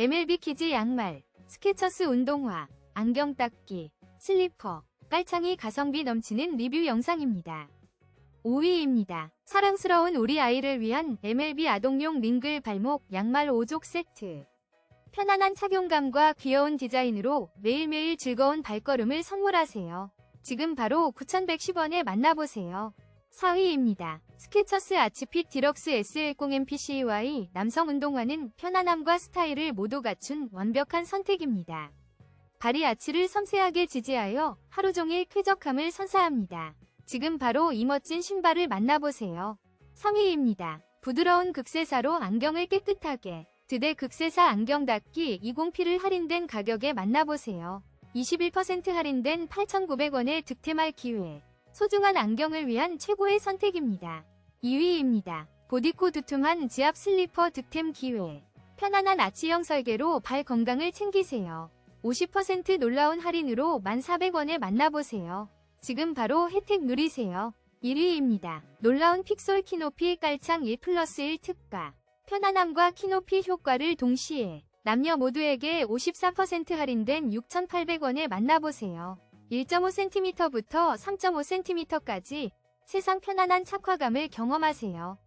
MLB 키즈 양말, 스케쳐스 운동화, 안경 닦기, 슬리퍼, 깔창이 가성비 넘치는 리뷰 영상입니다. 5위입니다. 사랑스러운 우리 아이를 위한 MLB 아동용 링글 발목 양말 5족 세트. 편안한 착용감과 귀여운 디자인으로 매일매일 즐거운 발걸음을 선물하세요. 지금 바로 9,110원에 만나보세요. 4위입니다. 스케쳐스 아치핏 디럭스 S10MPCY 남성 운동화는 편안함과 스타일을 모두 갖춘 완벽한 선택입니다. 발이 아치를 섬세하게 지지하여 하루 종일 쾌적함을 선사합니다. 지금 바로 이 멋진 신발을 만나보세요. 3위입니다. 부드러운 극세사로 안경을 깨끗하게 드대 극세사 안경 닦기 20P를 할인된 가격에 만나보세요. 21% 할인된 8,900원의 득템할 기회. 소중한 안경을 위한 최고의 선택입니다. 2위입니다. 보디코 두툼한 지압 슬리퍼 득템 기회. 편안한 아치형 설계로 발 건강을 챙기세요. 50% 놀라운 할인으로 1,400원에 만나보세요. 지금 바로 혜택 누리세요. 1위입니다. 놀라운 픽솔 키높이 깔창 1 플러스 1 특가. 편안함과 키높이 효과를 동시에 남녀 모두에게 54% 할인된 6,800원에 만나보세요. 1.5cm부터 3.5cm까지 세상 편안한 착화감을 경험하세요.